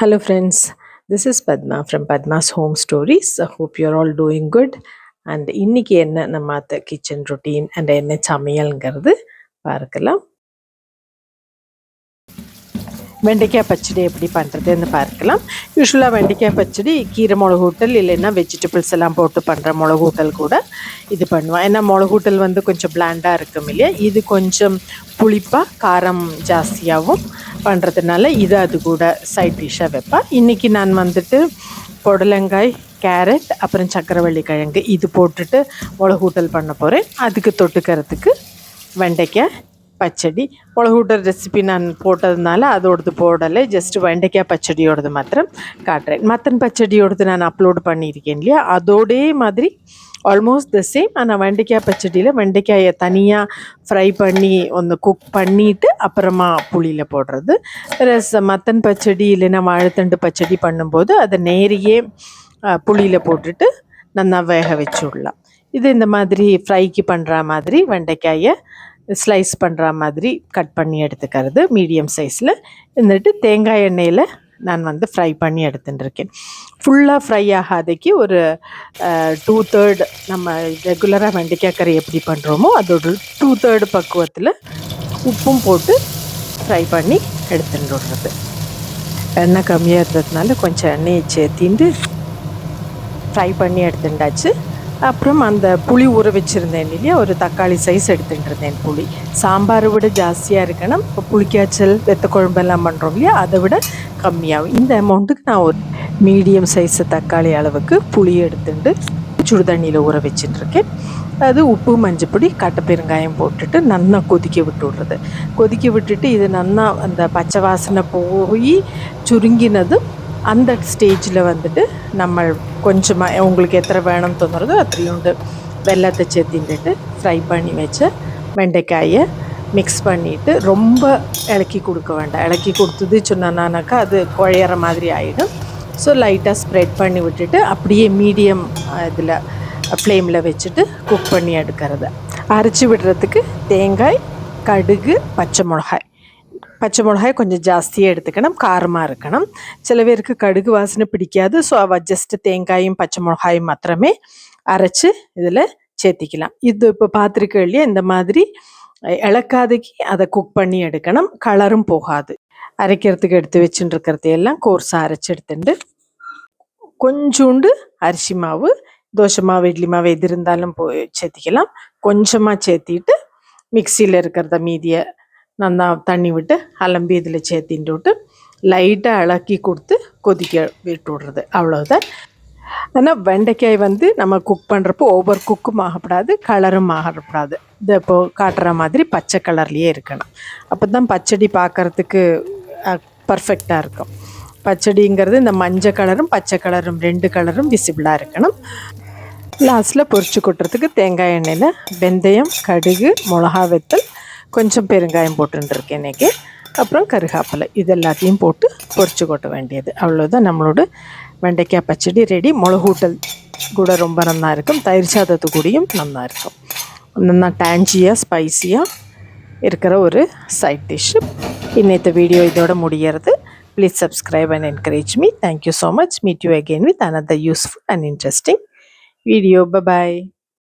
Hello, friends. This is Padma from Padma's Home Stories. I hope you're all doing good. And இன்னைக்கு என்ன நம்ம kitchen routine and என்ன சமையல்ங்கிறது பார்க்கலாம் வெண்டைக்காய் பச்சடி எப்படி பண்ணுறதுன்னு பார்க்கலாம் யூஸ்வலாக வெண்டைக்காய் பச்சடி கீரை மிளகு ஹோட்டல் இல்லைன்னா வெஜிடபிள்ஸ் எல்லாம் போட்டு பண்ணுற மிளகு ஹோட்டல் கூட இது பண்ணுவேன் ஏன்னா மிளகு ஹோட்டல் வந்து கொஞ்சம் பிளாண்டாக இருக்கும் இல்லையா இது கொஞ்சம் புளிப்பாக காரம் ஜாஸ்தியாகவும் பண்ணுறதுனால இது அது கூட சைட் டிஷ்ஷாக வைப்பேன் இன்றைக்கி நான் வந்துட்டு புடலங்காய் கேரட் அப்புறம் சக்கரவள்ளி கிழங்கு இது போட்டுட்டு மிளகு பண்ண போகிறேன் அதுக்கு தொட்டுக்கிறதுக்கு வெண்டைக்காய் பச்சடி. மிளகுட்டர் ரெசிபி நான் போட்டதுனால அதோடது போடலை. ஜஸ்ட் வெண்டைக்காய் பச்சடியோடது மாத்திரம் காட்டுறேன். மட்டன் பச்சடியோடது நான் அப்லோட் பண்ணியிருக்கேன் இல்லையா? அதோடே மாதிரி ஆல்மோஸ்ட் த சேம் ஆனால் வெண்டைக்காய் பச்சடியில் வெண்டைக்காயை தனியாக ஃப்ரை பண்ணி ஒன்று குக் பண்ணிவிட்டு அப்புறமா புளியில் போடுறது. ரஸ் மத்தன் பச்சடி இல்லைன்னா வாழைத்தண்டு பச்சடி பண்ணும்போது அதை நேரையே புளியில் போட்டுட்டு நல்லா வேக வச்சுடலாம் இது இந்த மாதிரி ஃப்ரைக்கு பண்ணுற மாதிரி வெண்டைக்காயை ஸ்லைஸ் பண்ணுற மாதிரி கட் பண்ணி எடுத்துக்கிறது. மீடியம் சைஸில் இருந்துட்டு தேங்காய் எண்ணெயில் நான் வந்து ஃப்ரை பண்ணி எடுத்துட்டுருக்கேன் ஃபுல்லாக ஃப்ரை ஆகாதைக்கு ஒரு டூ தேர்ட் நம்ம ரெகுலராக வெண்டைக்காய் கறி எப்படி பண்ணுறோமோ அதோட டூ தேர்டு பக்குவத்தில் உப்பும் போட்டு ஃப்ரை பண்ணி எடுத்துட்டு விடுறது எண்ணெய் கம்மியாக இருந்ததுனால கொஞ்சம் எண்ணெயை சேர்த்திண்டு ஃப்ரை பண்ணி எடுத்துட்டாச்சு. அப்புறம் அந்த புளி ஊற வச்சுருந்தேன் இல்லையா? ஒரு தக்காளி சைஸ் எடுத்துகிட்டு இருந்தேன் புளி. சாம்பாரை விட ஜாஸ்தியாக இருக்கணும். இப்போ புளிக்காய்ச்சல் வெத்த குழம்பெல்லாம் பண்ணுறோம் இல்லையா? அதை விட கம்மியாகும். இந்த அமௌண்ட்டுக்கு நான் ஒரு மீடியம் சைஸ் தக்காளி அளவுக்கு புளி எடுத்துட்டு சுடு தண்ணியில் ஊற வச்சிட்ருக்கேன் அது உப்பு மஞ்சப்பொடி கட்டை பெருங்காயம் போட்டுட்டு நல்லா கொதிக்க விட்டு விட்றது கொதிக்க விட்டுட்டு இது நல்லா அந்த பச்சை வாசனை போய் சுருங்கினதும் அந்த ஸ்டேஜில் வந்துட்டு நம்ம கொஞ்சமாக உங்களுக்கு எத்தனை வேணும்னு தோணுறதோ அத்தனையுண்டு வெள்ளத்தை சேர்த்தின்ட்டு ஃப்ரை பண்ணி வச்ச வெண்டைக்காயை மிக்ஸ் பண்ணிவிட்டு ரொம்ப இலக்கி கொடுக்க வேண்டாம். இலக்கி கொடுத்தது சொன்னானாக்கா அது குழையிற மாதிரி ஆகிடும் ஸோ லைட்டாக ஸ்ப்ரெட் பண்ணி விட்டுட்டு அப்படியே மீடியம் இதில் ஃப்ளேமில் வச்சுட்டு குக் பண்ணி எடுக்கிறது. அரைச்சி விடுறதுக்கு தேங்காய் கடுகு பச்சை மிளகாய். பச்சை மிளகாய் கொஞ்சம் ஜாஸ்தியாக எடுத்துக்கணும். காரமாக இருக்கணும். சில பேருக்கு கடுகு வாசனை பிடிக்காது. ஸோ அவள் ஜஸ்ட் தேங்காயும் பச்சை மிளகாயும் மாத்திரமே அரைச்சி இதில் சேர்த்திக்கலாம். இது இப்போ பார்த்துருக்க இல்லையா? இந்த மாதிரி இழக்காதுக்கு அதை குக் பண்ணி எடுக்கணும். கலரும் போகாது. அரைக்கிறதுக்கு எடுத்து வச்சுட்டு இருக்கிறதையெல்லாம் கோர்ஸாக அரைச்சி எடுத்துட்டு கொஞ்சோண்டு அரிசி மாவு தோசை மாவு இட்லி மாவு எது இருந்தாலும் போய் சேர்த்திக்கலாம். கொஞ்சமாக சேர்த்திட்டு மிக்சியில் இருக்கிறத மீதியை நல்லா தண்ணி விட்டு அலம்பி இதில் சேர்த்தின்ட்டு விட்டு லைட்டாக இளக்கி கொடுத்து கொதிக்க விட்டு விட்றது அவ்வளோதான் ஆனால் வெண்டைக்காய் வந்து நம்ம குக் பண்ணுறப்போ ஓவர் குக்கும் ஆகக்கூடாது கலரும் ஆகக்கூடாது இந்த இப்போது காட்டுற மாதிரி பச்சை கலர்லேயே இருக்கணும் அப்போ தான் பச்சடி பார்க்குறதுக்கு பர்ஃபெக்டாக இருக்கும் பச்சடிங்கிறது இந்த மஞ்சள் கலரும் பச்சை கலரும் ரெண்டு கலரும் விசிபிளாக இருக்கணும் லாஸ்ட்டில் பொரிச்சு கொட்டுறதுக்கு தேங்காய் எண்ணெயில் வெந்தயம் கடுகு மிளகா வெத்தல் கொஞ்சம் பெருங்காயம் போட்டுருக்கேன் இன்றைக்கி அப்புறம் கருகாப்பிலை. இது எல்லாத்தையும் போட்டு பொறிச்சு கொட்ட வேண்டியது. அவ்வளோதான் நம்மளோட வெண்டைக்காய் பச்சடி ரெடி. மிளகூட்டல் கூட ரொம்ப நல்லா இருக்கும் தயிர் சாதத்து கூடியும் நல்லா இருக்கும் நல்லா டேஞ்சியாக ஸ்பைஸியாக இருக்கிற ஒரு சைட் டிஷ்ஷு இன்னைத்த வீடியோ இதோட முடியறது. Please subscribe and encourage me thank you so much meet you again with another useful and interesting video bye bye